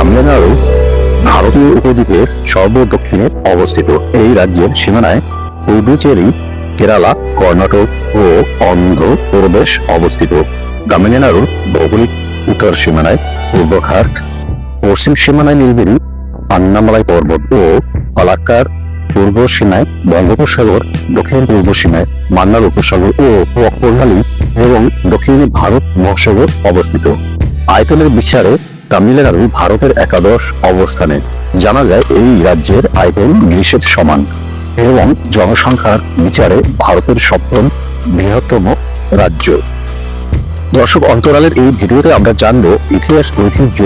তামিলনাড়ু ভারতীয় উপদ্বীপের সর্বদক্ষিণে অবস্থিত। এই রাজ্যের সীমানায় পুদুচেরি কেরালা, কর্ণাটক ও অন্ধ্র প্রদেশ অবস্থিত। তামিলনাড়ুর ভৌগোলিক উত্তর সীমানায় পূর্বঘাট পশ্চিম সীমানায় নীলগিরি আন্নামালাই পর্বত ও পালাক্কার পূর্ব সীমায় বঙ্গোপসাগর, দক্ষিণ পূর্ব সীমায় মান্নার উপসাগর ও প্রণালী এবং দক্ষিণে ভারত মহাসাগর অবস্থিত। আয়তনের বিচারে তামিলনাড়ু ভারতের একাদশ অবস্থানে। জানা যায়, এই রাজ্যের আয়তন গ্রীসের সমান এবং জনসংখ্যার বিচারে ভারতের সপ্তম বৃহত্তম রাজ্য। দর্শক, অন্তরালের এই ভিডিওতে আমরা জানব ইতিহাস, ঐতিহ্য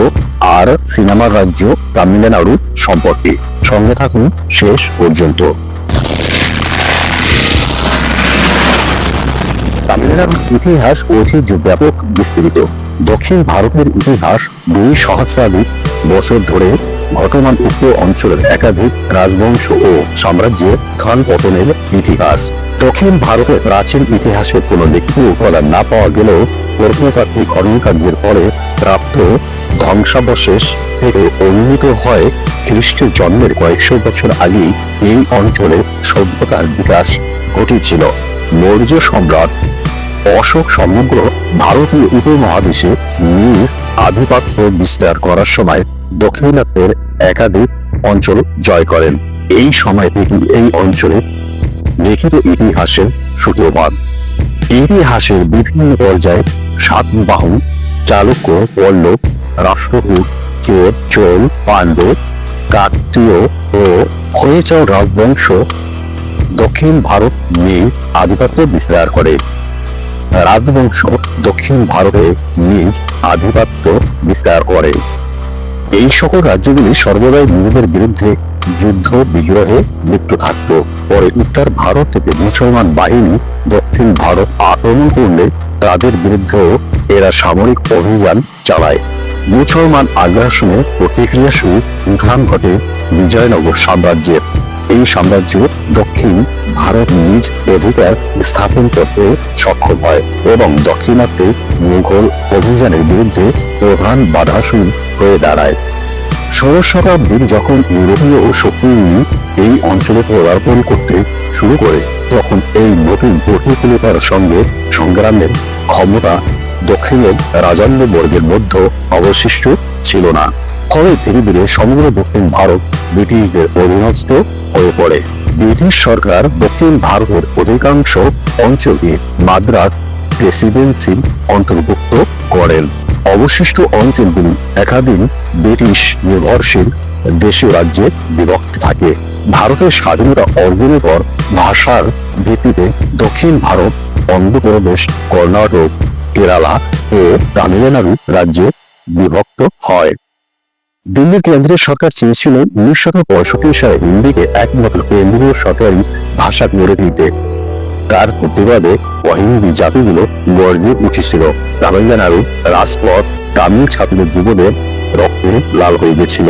আর সিনেমার রাজ্য তামিলনাড়ু সম্পর্কে। সঙ্গে থাকুন, শেষ পর্যন্ত। তামিলনাড়ুর ইতিহাস, ঐতিহ্য ব্যাপক বিস্তৃত। দক্ষিণ ভারতের ইতিহাস দুই সহস্রাধিক বছর ধরে ঘটমান উক্ত অঞ্চলের একাধিক রাজবংশ ও সাম্রাজ্যের খান পতনের ইতিহাস। দক্ষিণ ভারতের প্রাচীন ইতিহাসের কোনো লিখিত উপাদান না পাওয়া গেলেও প্রত্নতাত্ত্বিক খনন কার্যের পরে প্রাপ্ত ধ্বংসাবশেষ থেকে অনুমিত হয় খ্রিস্টের জন্মের কয়েকশো বছর আগেই এই অঞ্চলে সভ্যতার বিকাশ ঘটেছিল। মৌর্য সম্রাট অশোক সমগ্র ভারতীয় উপমহাদেশে নিজ আধিপত্য বিস্তার করার সময় দক্ষিণাত্যের একাধিক অঞ্চল জয় করেন। এই সময় থেকে এই অঞ্চলে লিখিত ইতিহাসের সূত্রপাত। ইতিহাসের বিভিন্ন পর্যায়ে সাতবাহন চালুক্য, পল্লব, রাষ্ট্রকূট চেত চোল, পাণ্ডব, কাকতীয় ও হয়েচাও রাজবংশ দক্ষিণ ভারত নিজ আধিপত্য বিস্তার করে। রাজবংশ দক্ষিণ ভারতে নিজ আধিপত্য বিস্তার করে। এই সকল রাজ্যগুলি সর্বদাই নিজেদের বিরুদ্ধে যুদ্ধ বিগ্রহে লিপ্ত থাকত। পরে উত্তর ভারত থেকে মুসলমান বাহিনী দক্ষিণ ভারত আক্রমণ করলে তাদের বিরুদ্ধেও এরা সামরিক অভিযান চালায়। মুসলমান আগ্রাসনের প্রতিক্রিয়া শুরু উত্থান ঘটে বিজয়নগর সাম্রাজ্যের এই সাম্রাজ্য দক্ষিণ ভারত নিজ অধিকার স্থাপন করতে সক্ষম হয় এবং দক্ষিণাত্যে মুঘল অভিযানের বিরুদ্ধে প্রধান বাধাসীন হয়ে দাঁড়ায়। ষোড়শ শতাব্দীর যখন ইউরোপীয় শক্তি এই অঞ্চলে পদার্পণ করতে শুরু করে, তখন এই নতুন প্রতিকূলতার সঙ্গে সংগ্রামের ক্ষমতা দক্ষিণের রাজন্য বর্গের মধ্যে অবশিষ্ট ছিল না। ফলে ধীরে ধীরে সমগ্র দক্ষিণ ভারত ব্রিটিশদের অধীনস্থ হয়ে পড়ে। ব্রিটিশ সরকার দক্ষিণ ভারতের অধিকাংশ অঞ্চলকে মাদ্রাস প্রেসিডেন্সির অন্তর্ভুক্ত করেন। অবশিষ্ট অঞ্চলগুলি একাধিক ব্রিটিশ নির্ভরশীল দেশীয় রাজ্যে বিভক্ত থাকে। ভারতের স্বাধীনতা অর্জনের পর ভাষার ভিত্তিতে দক্ষিণ ভারত, অন্ধ্রপ্রদেশ, কর্ণাটক, কেরালা ও তামিলনাড়ু রাজ্যে বিভক্ত হয়। দিল্লির কেন্দ্রীয় সরকার চেয়েছিল উনিশশো পঁয়ষট্টি সালে হিন্দিকে একমাত্র কেন্দ্রীয় সরকারি ভাষা করে দিতে তার প্রতিবাদে অহিন্দি জাতিগুলো গর্জে উঠেছিল। তামিলনাড়ু, রাজপথ, তামিল ছাত্র যুবদের রক্তে লাল হয়ে গেছিল।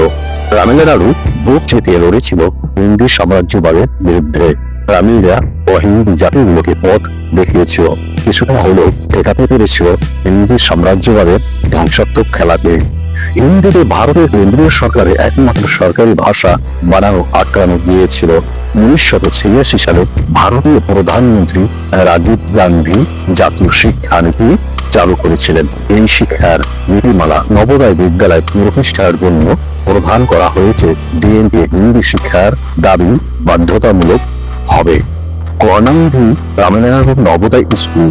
তামিলনাড়ু বুক চেপে লড়েছিল হিন্দি সাম্রাজ্যবাদের বিরুদ্ধে। তামিলরা অহিন্দি জাতিগুলোকে পথ দেখিয়েছিল। কিছুটা হলেও ঠেকাতে পেরেছিল হিন্দি সাম্রাজ্যবাদের ধ্বংসাত্মক খেলাকে। হিন্দিতে ভারতের কেন্দ্রীয় সরকারের একমাত্র সরকারি ভাষা বানানো আটকানো গিয়েছিল উনিশশো ছিয়াশি সালে ভারতীয় প্রধানমন্ত্রী রাজীব গান্ধী জাতীয় শিক্ষানীতি চালু করেছিলেন। এই শিক্ষার নীতিমালা নবোদয় বিদ্যালয় প্রতিষ্ঠার জন্য প্রধান করা হয়েছে। ডিএনপি হিন্দি শিক্ষার দাবি বাধ্যতামূলক হবে। কর্ণাঙ্গি তামিলনাড়ু নবোদয় স্কুল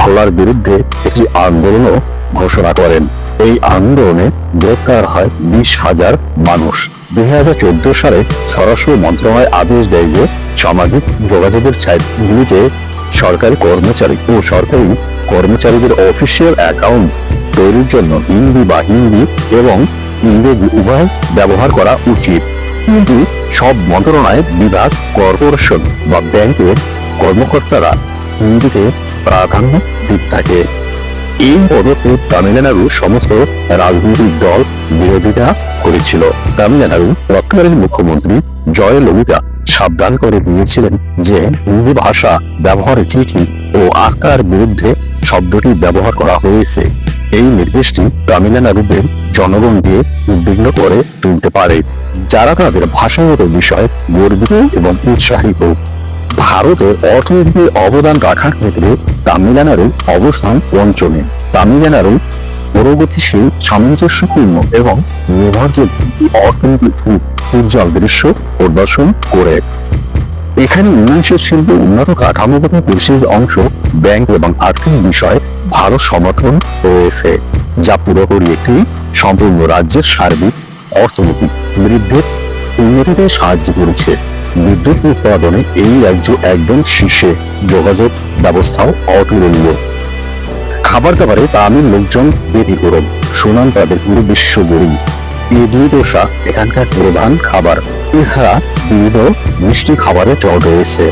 খোলার বিরুদ্ধে একটি আন্দোলনও ঘোষণা করেন। এই আন্দোলনে গ্রেপ্তার হয় বিশ হাজার মানুষ। দুই হাজার চোদ্দ সালে স্বরাষ্ট্র মন্ত্রণালয় আদেশ দেয় যে সামাজিক যোগাযোগের সাইটগুলিতে সরকারি কর্মচারী ও সরকারি কর্মচারীদের অফিসিয়াল অ্যাকাউন্ট তৈরির জন্য হিন্দি বা হিন্দি এবং ইংরেজি উভয় ব্যবহার করা উচিত। কিন্তু সব মন্ত্রণালয় বিভাগ, কর্পোরেশন বা ব্যাংকের কর্মকর্তারা হিন্দিতে প্রাধান্য দিতে থাকে। এই পদক্ষেপ তামিলনাড়ুর সমস্ত রাজনৈতিক দল বিরোধিতা করেছিল। তামিলনাড়ু তৎকালীন মুখ্যমন্ত্রী জয় ললিতা সাবধান করে দিয়েছিলেন যে হিন্দি ভাষা ব্যবহারের চিঠি ও আঁকার বিরুদ্ধে শব্দটি ব্যবহার করা হয়েছে। এই নির্দেশটি তামিলনাড়ুদের জনগণকে উদ্বিগ্ন করে তুলতে পারে। যারা তাদের ভাষাগত বিষয়ে গর্বিত এবং উৎসাহিত ভারতের অর্থনীতিতে অবদান রাখার ক্ষেত্রে তামিলনাড়ু অবস্থান পঞ্চমে তামিলনাড়ু প্রগতিশীল, সামঞ্জস্যপূর্ণ এবং নির্ভরযোগ্য অর্থনৈতিক উ- উজ্জ্বল দৃশ্য প্রদর্শন করে। এখানে উন্নয়নশীল শিল্প উন্নত কাঠামোগত বিশেষ অংশ ব্যাংক এবং আর্থিক বিষয়ে ভালো সমর্থন রয়েছে, যা পুরোপুরি একটি সম্পূর্ণ রাজ্যের সার্বিক অর্থনীতি বৃদ্ধির উন্নতিতে সাহায্য করেছে। বিদ্যুৎ উৎপাদনে এই রাজ্য একদম শীর্ষে। যোগাযোগ ব্যবস্থাও অতুলনীয়। খাবার দাবারে তামিল লোকজন ব্যতিক্রম। সুনাম তাদের পুরো বিশ্ব জুড়েই ইডলি দোসা এখানকার প্রধান খাবার। এছাড়া বিবিধ মিষ্টি খাবারের চল রয়েছে।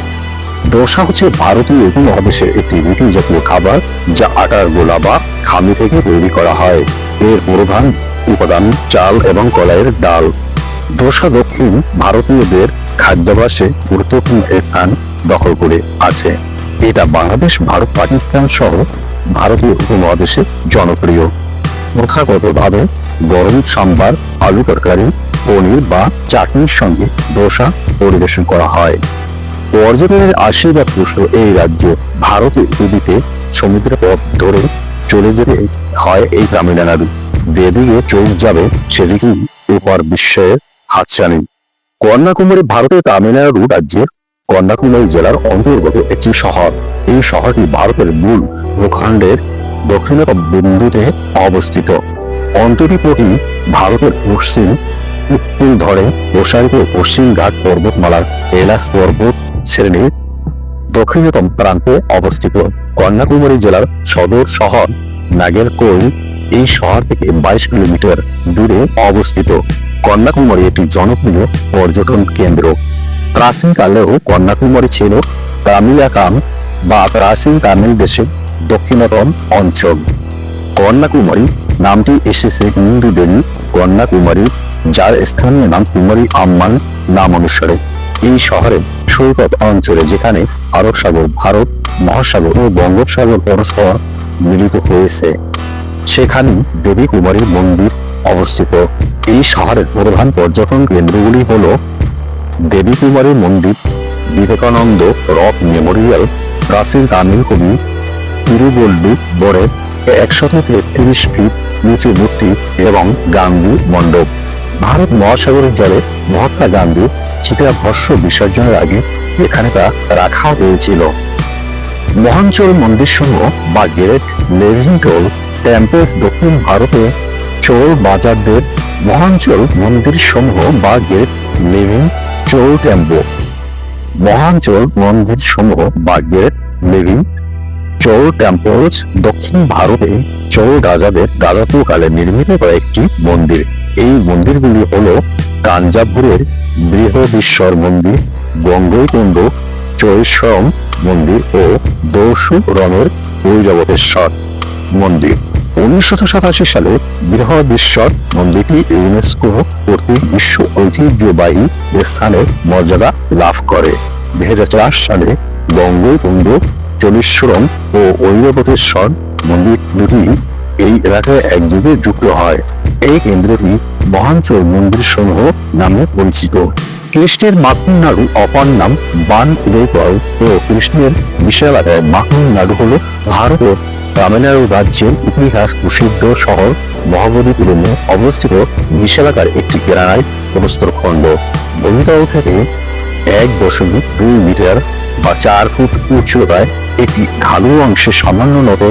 দোসা হচ্ছে ভারতীয় উপমহাদেশের একটি রুটি জাতীয় খাবার যা আটার গোলা বা খামি থেকে তৈরি করা হয়। এর প্রধান উপাদান চাল এবং কলাইয়ের ডাল। দোসা দক্ষিণ ভারতীয়দের খাদ্যাভ্যাসে গুরুত্বপূর্ণ স্থান দখল করে আছে। এটা বাংলাদেশ, ভারত, পাকিস্তান সহ ভারতীয় উপমহাদেশে জনপ্রিয়। প্রথাগতভাবে গরম সাম্বার, আলু তরকারি, পনির বা চাটনির সঙ্গে দোসা পরিবেশন করা হয়। পর্যটনের আশীর্বাদ পুষ্ট এই রাজ্য ভারতের উপদ্বীপে সমুদ্র পথ ধরে চলে যেতে হয় এই তামিলনাড়ু। যেদিকে চোখ যাবে সেদিকেই উপর বিশ্বের হাতছানি। কন্যাকুমারী ভারতের তামিলনাড়ু রাজ্যের কন্যাকুমারী জেলার অন্তর্গত একটি শহর। এই শহরটি ভারতের মূল ভূখণ্ডের দক্ষিণতম বিন্দুতে অবস্থিত। অন্তরীপটি ভারতের পশ্চিম, উত্তর ধরে প্রসারিত পশ্চিম ঘাট পর্বতমালার এলাস পর্বত শ্রেণির দক্ষিণতম প্রান্তে অবস্থিত। কন্যাকুমারী জেলার সদর শহর নাগেরকোইল এই শহর থেকে বাইশ কিলোমিটার দূরে অবস্থিত কন্যাকুমারী একটি জনপ্রিয় পর্যটন কেন্দ্র। প্রাচীনকালেও কন্যাকুমারী ছিল তামিলাকাম বা প্রাচীন তামিল দেশের দক্ষিণতম অঞ্চল। কন্যাকুমারী নামটি এসেছে হিন্দু দেবী কন্যাকুমারী, যার স্থানীয় নাম কুমারী আম্মান নাম অনুসারে। এই শহরে সৈকত অঞ্চলে যেখানে আরব সাগর ভারত, মহাসাগর ও বঙ্গোপসাগর পরস্পর মিলিত হয়েছে। সেখানে দেবী কুমারীর মন্দির অবস্থিত। এই শহরের প্রধান পর্যটন কেন্দ্রগুলি হল দেবী কুমারী মন্দির, বিবেকানন্দ রক মেমোরিয়াল, প্রাচীন তামিল কবি তিরুবল্লুবরের একশত তেত্রিশ ফিট নিচু মূর্তি এবং গান্ধী মণ্ডপ। ভারত মহাসাগরের জলে মহাত্মা গান্ধী চিতাভস্য বিসর্জনের আগে এখানে তা রাখা হয়েছিল। মহাঞ্চল মন্দির সমূহ বা গ্রেট লেভিং টোল টেম্পলস দক্ষিণ ভারতে চোর বাজারদের মহাঞ্চল মন্দির সমূহ বা গেট লিভিং চোর টেম্পল মহাঞ্চল মন্দির সমূহ বা গেট লিভিং চোর টেম্পলস দক্ষিণ ভারতে চোর রাজাদের রাজত্বকালে নির্মিত কয়েকটি মন্দির। এই মন্দিরগুলি হল তাঞ্জাভুরের বৃহদীশ্বর মন্দির, গঙ্গৈকুণ্ড চৈশ্বরম মন্দির ও দৌসু রমের ঐরাবতেশ্বর মন্দির। উনিশশো সাতাশি সালে মন্দিরটি ইউনেস্কো কর্তৃক বিশ্ব ঐতিহ্যবাহী স্থানের মর্যাদা লাভ করে। হাজার সালে চলীশ্বরম ও ঐরবতেশ্বর মন্দির দুটি এই এলাকায় একযোগে যুক্ত হয়। এই কেন্দ্রটি মহাঞ্চল মন্দির সমূহ নামে পরিচিত। কৃষ্ণের মাখন নাড়ু অপর নাম বান ও কৃষ্ণের বিশালাকায় মাখন নাড়ু হল ভারতের তামিলনাড়ু রাজ্যের ইতিহাস প্রসিদ্ধ শহর মহাবলীপুরমে অবস্থিত বিশালাকার একটি গ্রানাইট প্রস্তরখণ্ড ভূমিতল থেকে এক দশমিক দুই মিটার বা চার ফুট উচ্চতায় একটি ঢালু অংশে সামান্য নত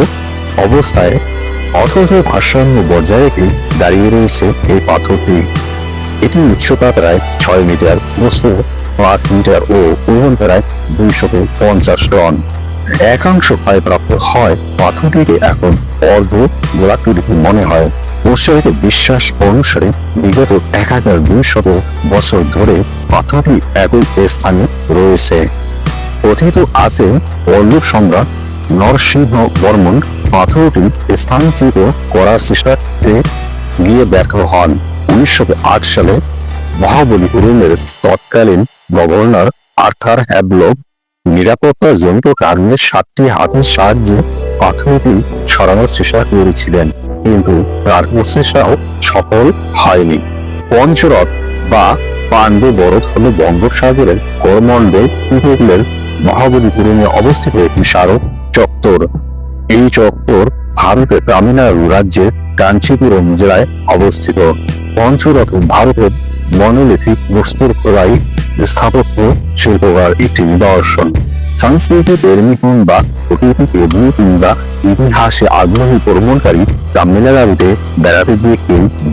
অবস্থায় অথচ ভারসাম্য বজায় রেখে দাঁড়িয়ে রয়েছে এই পাথরটি। এটি উচ্চতা প্রায় ছয় মিটার, প্রস্থ পাঁচ মিটার ও ওজন প্রায় দুইশত পঞ্চাশ টন। একাংশ ক্ষয়প্রাপ্ত হয়। পাথরটিকে এখন অর্ধ গোলাকৃতি মনে হয়। প্রসারিত বিশ্বাস অনুসারে বিগত এক হাজার দুইশত বছর ধরে পাথরটি একই স্থানে রয়েছে। কথিত আছে পল্লব সম্রাট নরসিংহ বর্মন পাথরটি স্থানান্তরিত করার চেষ্টাতে গিয়ে ব্যর্থ হন। উনিশশো আট সালে মহাবলীপুরমের তৎকালীন গভর্নর আর্থার হ্যাবলক নিরাপত্তা জনিত কারণে সাতটি হাতের সাহায্যে অর্থনীতি ছড়ানোর চেষ্টা করেছিলেন, কিন্তু তার প্রচেষ্টাও সফল হয়নি। পঞ্চরথ বা পাণ্ডু বরফ হল বঙ্গোপসাগরের করমণ্ডল উপকূলের মহাবলীপুরমে অবস্থিত একটি স্মারক চত্বর। এই চত্বর ভারতের তামিলনাড়ু রাজ্যের কাঞ্চিপুরম জেলায় অবস্থিত। পঞ্চরথ ভারতের মনোলিথিক বস্তুর খোদাই স্থাপত্য শিল্পকার একটি নিদর্শন। সংস্কৃতি প্রেমী কিংবা প্রকৃতি প্রেমী কিংবা ইতিহাসে আগ্রহী ভ্রমণকারী তামিলনাড়ুতে বেড়াতে গিয়ে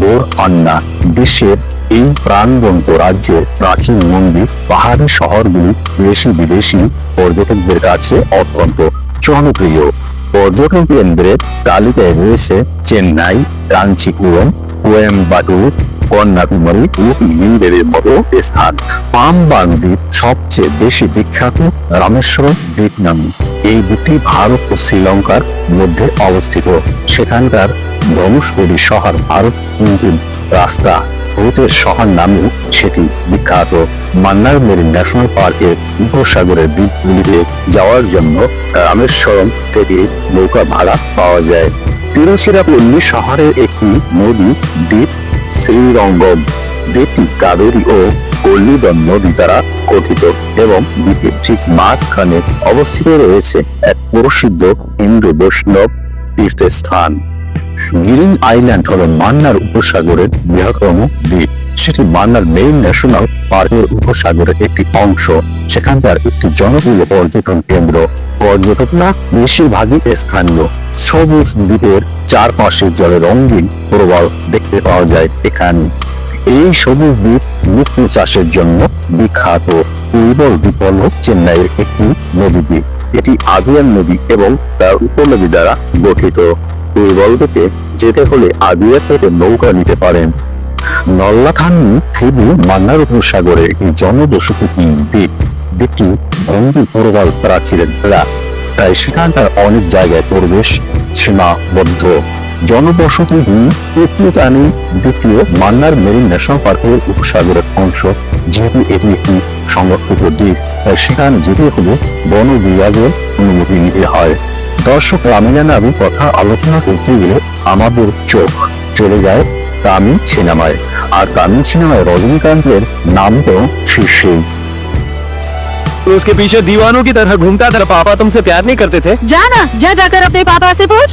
বোর হন না বিশ্বের এই প্রাণবন্ত রাজ্যে প্রাচীন মন্দির, পাহাড়ি শহরগুলি দেশি বিদেশি পর্যটকদের কাছে অত্যন্ত জনপ্রিয়। পর্যটন কেন্দ্রের তালিকায় রয়েছে চেন্নাই কাঞ্চিপুরম কোয়েম্বাটুর কন্যাকুমারী ও মতো স্থান। দ্বীপ সবচেয়ে বেশি বিখ্যাত রামেশ্বরম দ্বীপ নামে। এই দ্বীপটি ভারত ও শ্রীলঙ্কার মধ্যে অবস্থিত। সেখানকার ধনুষ্করী শহর ভারত কিন্তু রাস্তা। ভূতের শহর নামেও সেটি বিখ্যাত। মান্নার মেরিন ন্যাশনাল পার্কের উপসাগরের দ্বীপগুলিতে যাওয়ার জন্য রামেশ্বরম থেকে নৌকা ভাড়া পাওয়া যায়। তিরুচিরাপল্লী শহরের একটি নদী দ্বীপ শ্রীরঙ্গম দ্বীপটি কাবেরী ও কল্লিদম নদী দ্বারা গঠিত এবং দ্বীপের ঠিক মাঝখানে অবস্থিত রয়েছে এক প্রসিদ্ধ হিন্দু বৈষ্ণব তীর্থস্থান। গিরিং আইল্যান্ড হল মান্নার উপসাগরের বৃহত্তম দ্বীপ। সেটি মান্নার মেইন ন্যাশনাল পার্কের উপসাগরের একটি অংশ। সেখানকার একটি জনপ্রিয় পর্যটন কেন্দ্র। পর্যটকরা বেশিরভাগই স্থানীয়। সবুজ দ্বীপের চারপাশে জলে রঙিন প্রবাল দেখতে পাওয়া যায় এখানে। এই সবুজ দ্বীপ মুক্ত চাষের জন্য বিখ্যাত। উইবল দ্বীপ হল চেন্নাইয়ের একটি নদী দ্বীপ। এটি আদিয়ান নদী এবং তার উপনদী দ্বারা গঠিত। উইবল দ্বীপে যেতে হলে আদিয়া থেকে নৌকা নিতে পারেন। নল্লাখানি থিবু মান্নার উপসাগরে জনবসতি দ্বীপ? দ্বীপটি ভঙ্গি প্রবাল প্রাচীরের ঘেরা তাই সেখানকার অনেক জায়গায় পরিবেশ সীমাবদ্ধ। জনবসতি প্রকৃতানি দ্বিতীয় মান্নার মেরিন ন্যাশনাল পার্কের উপসাগরের অংশ। যেহেতু এটি একটি সংরক্ষিত দ্বীপ, তাই সেখানে যেতে হলে বন বিভাগের অনুমতি নিতে হয়। দর্শক রামিনানাবি কথা আলোচনা করতে গেলে আমাদের চোখ চলে যায়। তামিল সিনেমায় আর তামিল সিনেমায় রজনীকান্তের নাম তো শীর্ষেই तो उसके पीछे दीवानों की तरह घूमता तेरा पापा तुमसे प्यार नहीं करते थे जा ना जा जाकर अपने पापा से पूछ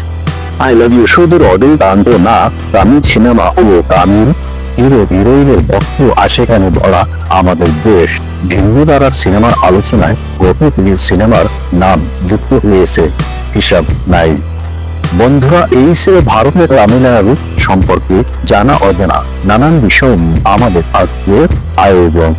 আই লাভ ইউ শুধু রজনীকান্ত না তামিল সিনেমা ও তামিল হিরো হিরোইনের ভক্ত আশেখানে ভরা আমাদের দেশ ভিন্ন দ্বারার সিনেমার আলোচনায় কতগুলি সিনেমার নাম যুক্ত হয়েছে হিসাব নাই বন্ধুরা, এই ছিল ভারতের তামিলনাড়ু সম্পর্কে জানা অজানা নানান বিষয় আমাদের আজকের আয়োজন।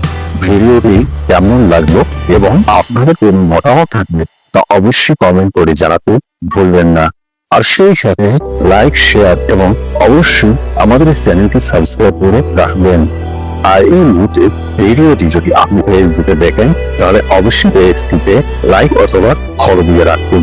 ভিডিওটি কেমন লাগল এবং আপনাদের কোন মতামত থাকবে তা অবশ্যই কমেন্ট করে জানাতে ভুলবেন না। আর সেই সাথে লাইক শেয়ার এবং অবশ্যই আমাদের চ্যানেলটি সাবস্ক্রাইব করে রাখবেন। আর এই মুহূর্তে ভিডিওটি যদি আপনি ফেসবুকে দেখেন, তাহলে অবশ্যই পেজটিতে লাইক অথবা ফলো দিয়ে রাখুন।